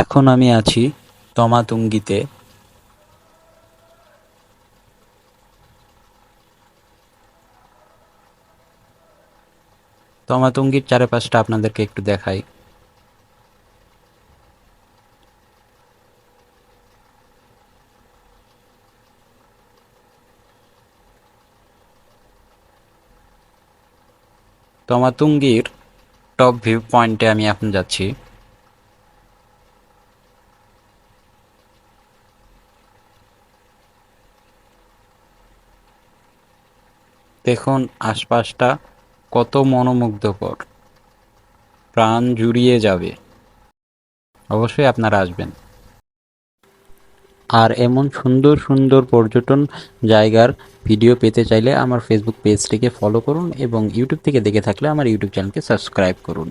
এখন আমি আছি তমাতুঙ্গিতে। তমাতুঙ্গির চারপাশটা আপনাদেরকে একটু দেখাই। তমাতুঙ্গির টপ ভিউ পয়েন্টে আমি এখন যাচ্ছি। দেখুন আশপাশটা কত মনোমুগ্ধকর। প্রাণ জুড়িয়ে যাবে। অবশ্যই আপনারা আসবেন। আর এমন সুন্দর সুন্দর পর্যটন জায়গার ভিডিও পেতে চাইলে আমার ফেসবুক পেজটিকে ফলো করুন এবং ইউটিউব থেকে দেখে থাকলে আমার ইউটিউব চ্যানেলকে সাবস্ক্রাইব করুন।